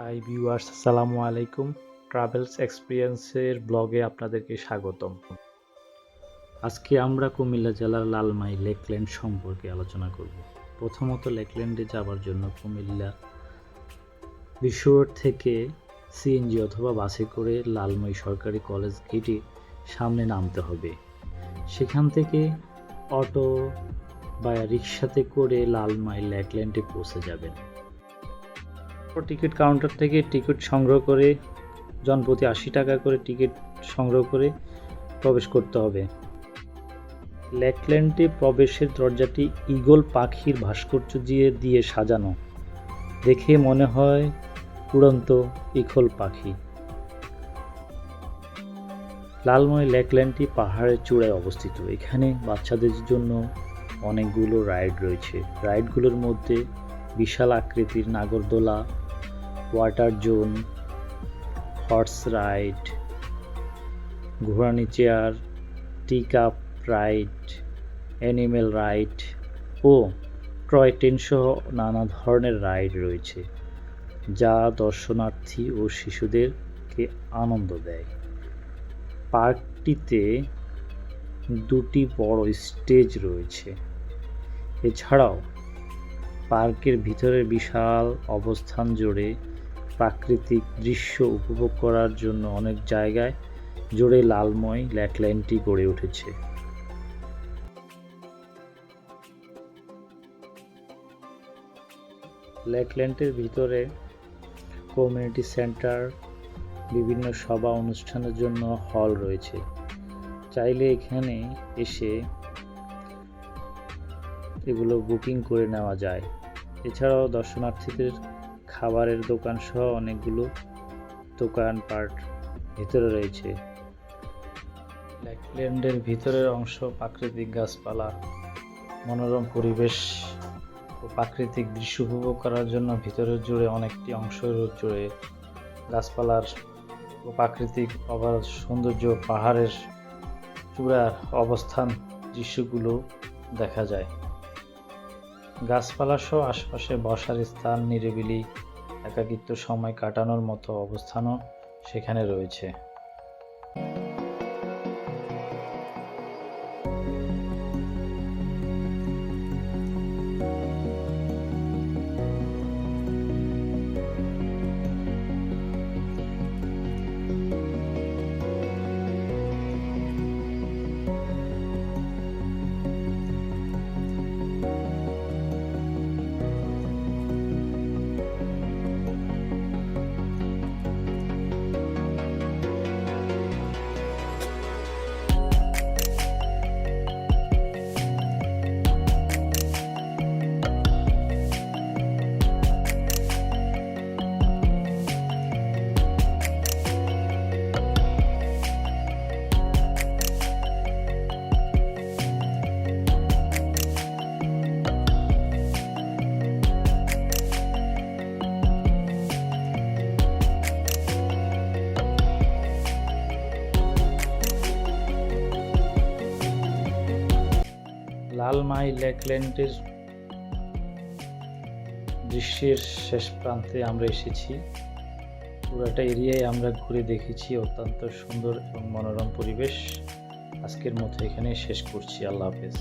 Hi viewers, আসসালামু আলাইকুম। Travels এক্সপিরিয়েন্সের ব্লগে আপনাদেরকে স্বাগতম। আজকে আমরা কুমিল্লা জেলার লালমাই লেকল্যান্ড সম্পর্কে আলোচনা করব। প্রথমত লেকল্যান্ডে যাওয়ার জন্য কুমিল্লা বিশ্ব রোড থেকে সিএনজি অথবা বাসে করে লালমাই সরকারি কলেজ গেটে সামনে নামতে হবে। সেখান থেকে অটো বা রিক্সাতে করে লালমাই লেকল্যান্ডে পৌঁছে যাবেন। টিকিট কাউন্টার থেকে টিকিট সংগ্রহ করে, জনপ্রতি আশি টাকা করে টিকিট সংগ্রহ করে প্রবেশ করতে হবে। লেকল্যান্ডে প্রবেশের দরজাটি ঈগল পাখির ভাস্কর্য দিয়ে দিয়ে সাজানো। দেখে মনে হয় উড়ন্ত ইগল পাখি। লালময় লেকল্যান্ডটি পাহাড়ের চূড়ায় অবস্থিত। এখানে বাচ্চাদের জন্য অনেকগুলো রাইড রয়েছে। রাইডগুলোর মধ্যে বিশাল আকৃতির নাগরদোলা water zone horse ride ঘোড়ানি chair tea cup ride animal ride ও টয় ট্রেন সহ নানা ধরনের রাইড রয়েছে, যা দর্শনার্থী ও শিশুদেরকে আনন্দ দেয়। পার্কটিতে দুটি বড় স্টেজ রয়েছে। এছাড়াও পার্কের ভিতরে বিশাল অবস্থান জুড়ে প্রাকৃতিক দৃশ্য উপভোগ করার জন্য অনেক জায়গায় জুড়ে লালময় ল্যাকলাইনটি গড়ে উঠেছে। ল্যাকল্যান্ডের ভিতরে কমিউনিটি সেন্টার, বিভিন্ন সভা অনুষ্ঠানের জন্য হল রয়েছে। চাইলে এখানে এসে এগুলো বুকিং করে নেওয়া যায়। এছাড়াও দর্শনার্থীদের খাবারের দোকান সহ অনেকগুলো দোকানপাট ভিতরে রয়েছে। ল্যাকল্যান্ডের ভিতরের অংশ প্রাকৃতিক গাছপালা, মনোরম পরিবেশ ও প্রাকৃতিক দৃশ্য উপভোগ করার জন্য ভিতরের জুড়ে অনেকটি অংশ জুড়ে গাছপালার ও প্রাকৃতিক অভার সৌন্দর্য পাহাড়ের চূড়ার অবস্থান দৃশ্যগুলো দেখা যায়। গাছপালা সহ আশপাশে বসার স্থান নিরিবিলি একাকিত্ব সময় কাটানোর মতো অবস্থানও সেখানে রয়েছে। লালমাই লেকল্যান্ডের দৃশ্যের শেষ প্রান্তে আমরা এসেছি। পুরাটা এরিয়ায় আমরা ঘুরে দেখেছি অত্যন্ত সুন্দর এবং মনোরম পরিবেশ। আজকের মতো এখানে শেষ করছি। আল্লাহ হাফেজ।